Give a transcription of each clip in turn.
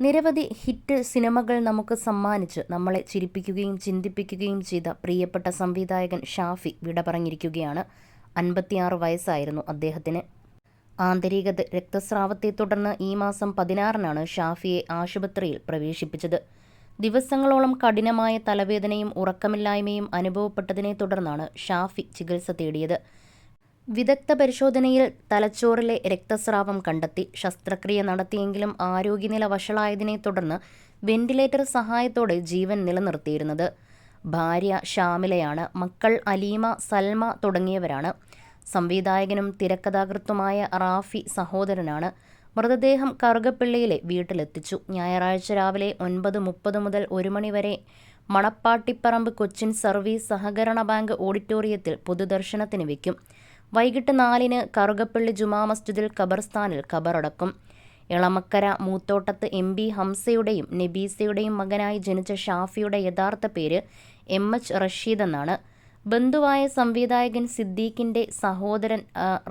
നിരവധി ഹിറ്റ് സിനിമകൾ നമുക്ക് സമ്മാനിച്ച് നമ്മളെ ചിരിപ്പിക്കുകയും ചിന്തിപ്പിക്കുകയും ചെയ്ത പ്രിയപ്പെട്ട സംവിധായകൻ ഷാഫി വിട പറഞ്ഞിരിക്കുകയാണ് അൻപത്തിയാറ് വയസ്സായിരുന്നു അദ്ദേഹത്തിന്. ആന്തരിക രക്തസ്രാവത്തെ തുടർന്ന് ഈ മാസം പതിനാറിനാണ് ഷാഫിയെ ആശുപത്രിയിൽ പ്രവേശിപ്പിച്ചത്. ദിവസങ്ങളോളം കഠിനമായ തലവേദനയും ഉറക്കമില്ലായ്മയും അനുഭവപ്പെട്ടതിനെ തുടർന്നാണ് ഷാഫി ചികിത്സ തേടിയത്. വിദഗ്ധ പരിശോധനയിൽ തലച്ചോറിലെ രക്തസ്രാവം കണ്ടെത്തി ശസ്ത്രക്രിയ നടത്തിയെങ്കിലും ആരോഗ്യനില വഷളായതിനെ തുടർന്ന് വെന്റിലേറ്റർ സഹായത്തോടെ ജീവൻ നിലനിർത്തിയിരുന്നത്. ഭാര്യ ഷാമിലയാണ് മക്കൾ അലീമ സൽമ തുടങ്ങിയവരാണ്. സംവിധായകനും തിരക്കഥാകൃത്തുമായ റാഫി സഹോദരനാണ്. മൃതദേഹം കറുകപ്പിള്ളിയിലെ വീട്ടിലെത്തിച്ചു. ഞായറാഴ്ച രാവിലെ ഒൻപത് മുപ്പത് മുതൽ ഒരു മണിവരെ മണപ്പാട്ടിപ്പറമ്പ് കൊച്ചിൻ സർവീസ് സഹകരണ ബാങ്ക് ഓഡിറ്റോറിയത്തിൽ പൊതുദർശനത്തിന് വയ്ക്കും വൈകിട്ട് നാലിന് കറുകപ്പള്ളി ജുമാ മസ്ജിദിൽ ഖബർസ്ഥാനിൽ ഖബറടക്കും. ഇളമക്കര മൂത്തോട്ടത്ത് എം ബി ഹംസയുടെയും നബീസയുടെയും മകനായി ജനിച്ച ഷാഫിയുടെ യഥാർത്ഥ പേര് എം എച്ച് റഷീദ് എന്നാണ്. ബന്ധുവായ സംവിധായകൻ സിദ്ദീഖിന്റെ സഹോദരൻ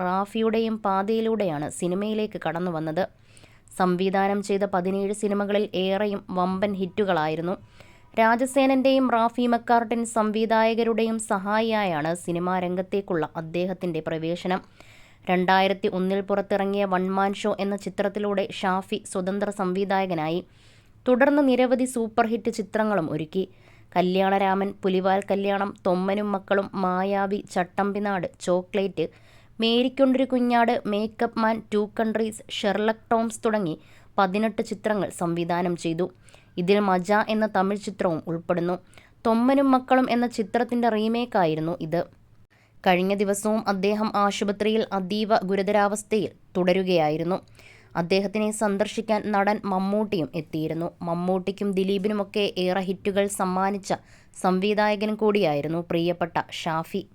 റാഫിയുടെയും പാതയിലൂടെയാണ് സിനിമയിലേക്ക് കടന്നു വന്നത്. സംവിധാനം ചെയ്ത പതിനേഴ് സിനിമകളിൽ ഏറെയും വമ്പൻ ഹിറ്റുകളായിരുന്നു. രാജസേനന്റെയും റാഫി മക്കാർട്ടിൻ സംവിധായകരുടെയും സഹായിയായാണ് സിനിമാ രംഗത്തേക്കുള്ള അദ്ദേഹത്തിന്റെ പ്രവേശനം. രണ്ടായിരത്തി ഒന്നിൽ പുറത്തിറങ്ങിയ വൺമാൻ ഷോ എന്ന ചിത്രത്തിലൂടെ ഷാഫി സ്വതന്ത്ര സംവിധായകനായി. തുടർന്ന് നിരവധി സൂപ്പർ ഹിറ്റ് ചിത്രങ്ങളും ഒരുക്കി. കല്യാണരാമൻ പുലിവാൽ കല്യാണം തൊമ്മനും മക്കളും മായാവി Chattambinadu chocolate മേരിക്കൊണ്ടൊരു Kunjadu makeup man two countries Sherlock Toms തുടങ്ങി പതിനെട്ട് ചിത്രങ്ങൾ സംവിധാനം ചെയ്തു. ഇതിൽ മജ എന്ന തമിഴ് ചിത്രവും ഉൾപ്പെടുന്നു. തൊമ്മനും മക്കളും എന്ന ചിത്രത്തിന്റെ റീമേക്കായിരുന്നു ഇത്. കഴിഞ്ഞ ദിവസവും അദ്ദേഹം ആശുപത്രിയിൽ അതീവ ഗുരുതരാവസ്ഥയിൽ തുടരുകയായിരുന്നു. അദ്ദേഹത്തിനെ സന്ദർശിക്കാൻ നടൻ മമ്മൂട്ടിയും എത്തിയിരുന്നു. മമ്മൂട്ടിക്കും ദിലീപിനുമൊക്കെ ഏറെ ഹിറ്റുകൾ സമ്മാനിച്ച സംവിധായകനും കൂടിയായിരുന്നു പ്രിയപ്പെട്ട ഷാഫി.